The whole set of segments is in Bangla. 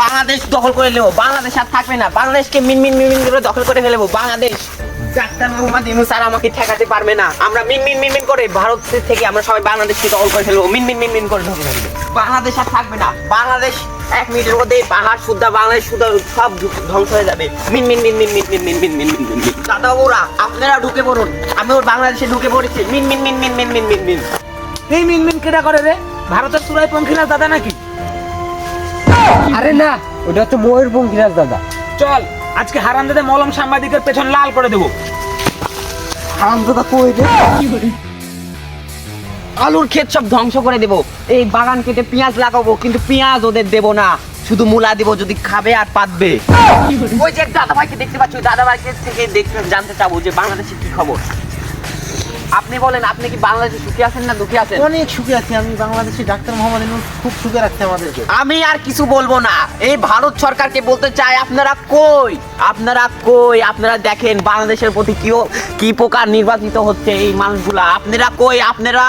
বাংলাদেশ দখল করে নেব বাংলাদেশ আর থাকবে না বাংলাদেশকে মিন মিন মিন মিন করে দখল করে ফেলব বাংলাদেশ ডাক্তার মোহাম্মদ আমাকে ঠেকাতে পারবে না আমরা মিন মিন মিন মিন করে ভারত থেকে আমরা সবাই বাংলাদেশকে দখল করে ফেলব মিন মিন মিন মিন বাংলাদেশ আর থাকবে না বাংলাদেশ এক মিনিটের মধ্যে পাহাড় শুদ্ধা বাংলাদেশ শুদ্ধা সব ধ্বংস হয়ে যাবে মিন মিন মিন মিন মিন মিন মিন মিন মিন মিন মিন মিন দাদা ওরা আপনারা ঢুকে পড়ুন আমি ওর বাংলাদেশে ঢুকে পড়েছি মিন মিন মিন মিন মিন মিন মিন মিন এই মিন মিন কেটা করে রে ভারতের সুরাই পঙ্খিরাজ দাদা নাকি আরে না ওটা হচ্ছে ময়ূর পঙ্খিরাজ দাদা। চল আজকে হারাম দাদা মলম সাংবাদিকের পেছন লাল করে দেবো। হারাম দাদা কই রে? আলুর ক্ষেত সব ধ্বংস করে দেব। এই বাগান কেটে পেঁয়াজ লাগাবো কিন্তু পেঁয়াজ ওদের দেব না। শুধু মূলা দেবো যদি খাবে আর পাতবে। ওই যে দাদা ভাইকে দেখতে পাচ্ছি দাদা ভাইকে থেকে দেখতে জানতে চাবো যে বাংলাদেশে কি খবর। আপনি বলেন আপনি কি বাংলাদেশে সুখী আছেন না দুঃখী আছেন? অনেক সুখী আছি আমি বাংলাদেশি ডাক্তার মোহাম্মদ ইউনুস খুব সুখে রাখছে আমাদেরকে আমি আর কিছু বলব না। এই ভারত সরকারকে বলতে চাই আপনারা কই? আপনারা কই? আপনারা দেখেন বাংলাদেশের প্রতি কি কি প্রকার নির্বাচিত হচ্ছে এই মানুষগুলা। আপনারা কই? আপনারা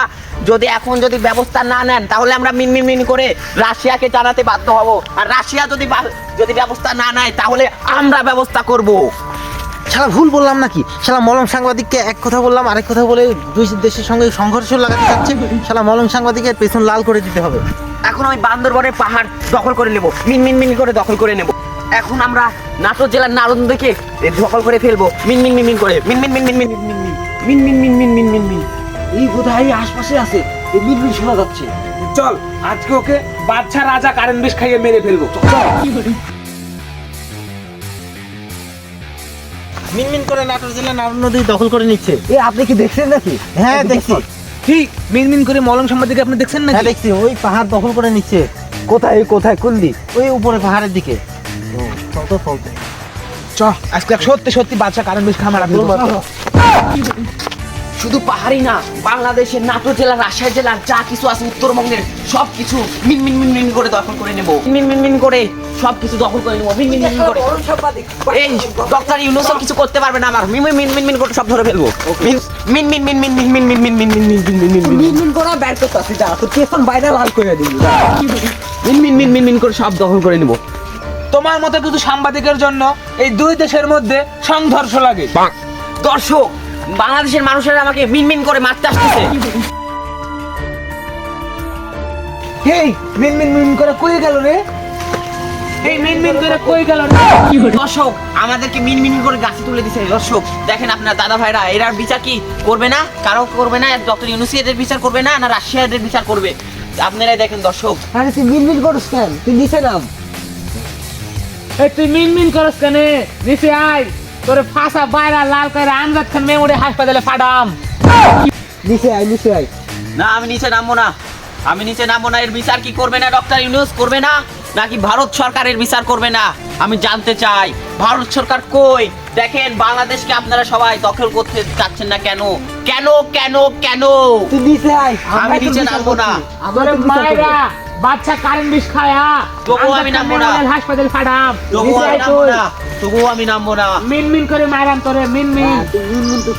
যদি এখন যদি ব্যবস্থা না নেন তাহলে আমরা মিন মিন করে রাশিয়াকে জানাতে বাধ্য হব। আর রাশিয়া যদি যদি ব্যবস্থা না নেয় তাহলে আমরা ব্যবস্থা করব। শালা ভুল বললাম নাকি? শালা মলম সাংবাদিককে এক কথা বললাম, আরেক কথা বলে দুই দেশের সঙ্গে সংঘর্ষ লাগাতে যাচ্ছে। শালা মলম সাংবাদিকের পেছন লাল করে দিতে হবে। এখন আমি বান্দরবনের পাহাড় দখল করে নেব মিন মিন মিন করে দখল করে নেব। এখন আমরা নাটোর জেলার নারন্দকে দখল করে ফেলব মিন মিন মিন মিন করে। মিন মিন মিন মিন মিন মিন মিন মিন মিন মিন মিন মিন মিন এই বোধহয় আশপাশে আছে, এই বিলবিল শোনা যাচ্ছে। চল, আজকে ওকে বাচ্চা রাজা কারেন্ট বিষ খাইয়ে মেরে ফেলব। চল মিনমিন করে নাটোর জেলা নারায়ণ নদী দখল করে নিচ্ছে। এ আপনি কি দেখছেন নাকি? হ্যাঁ দেখছি। ঠিক মিন মিন করে মলম সাংবাদিক আপনি দেখছেন হ্যাঁ নাকি দেখছি। ওই পাহাড় দখল করে নিচ্ছে। কোথায় কোথায় কোন দিক? ওই উপরে পাহাড়ের দিকে। চলতো চলতো চ আজকে সত্যি সত্যি বাচ্চা কারণ বেশ খা মারা ফেলব শুধু পাহাড়ি না বাংলাদেশের নাটোর জেলা রাজশাহী জেলার যা কিছু আছে উত্তরবঙ্গের সব কিছু মিন মিন মিন মিন করে দখল করে নেব মিন মিন মিন করে সব কিছু দখল করে নেব মিন মিন মিন করে এই ডক্টর ইউনুসও কিছু করতে পারবে না আমার মিন মিন মিন মিন মিন করে সব ধরে ফেলব মিন মিন মিন মিন মিন মিন মিন মিন মিন মিন মিন মিন মিন মিন মিন মিন মিন করা ব্যর্থ আছে যা তোর পেছন বাইরে লাল করে দিবি মিন মিন মিন মিন মিন করে সব দখল করে নেব তোমার মতো কিছু সাংবাদিকের জন্য এই দুই দেশের মধ্যে সংঘর্ষ লাগে দর্শক বাংলাদেশের মানুষেরা আমাকে মিন মিন করে মারতে আসতেছে। এই মিন মিন মিন করে কই গেল রে? এই মিন মিন করে কই গেল রে? দর্শক আমাদেরকে মিন মিন করে গাছে তুলে দিছে দর্শক। দেখেন আপনার দাদা ভাইরা এরার বিচার কি করবে না? কারও করবে না? ডক্টর ইউনুসি এদের বিচার করবে না? না রাশিয়া এদের বিচার করবে? আপনারাই দেখেন দর্শক। আরে তুই মিন মিন করিস কেন? তুই নিচে নাম। এই তুই মিন মিন করস কেন? নিচে আয়। তোরে ফাঁসা বাইরা লাল করে আমজাদ খান মেমোরি হাসপাতালে ফাটাম। নিচে আয় নিচে আয়। না আমি নিচে নামবো না। আমি নিচে নামবো না এর বিচার কি করবে না ডক্টর ইউনুস? করবে না? নাকি ভারত সরকারের বিচার করবে না? আমি জানতে চাই ভারত সরকার কই? দেখেন বাংলাদেশকে আপনারা সবাই দখল করতে চাচ্ছেন না কেন? কেন কেন কেন? তুই নিচে আয়। আমি নিচে নামবো না। আমরা মায়েরা! বাচ্চা কারেন্ট বিষ খায়া তবু আমি নামবো না। হাসপাতাল ফাটাম তবু আমি নামবো না। তবু আমি নামবো না। মিন মিন করে মারাম তোরে মিন মিন তুই মিন মিন তো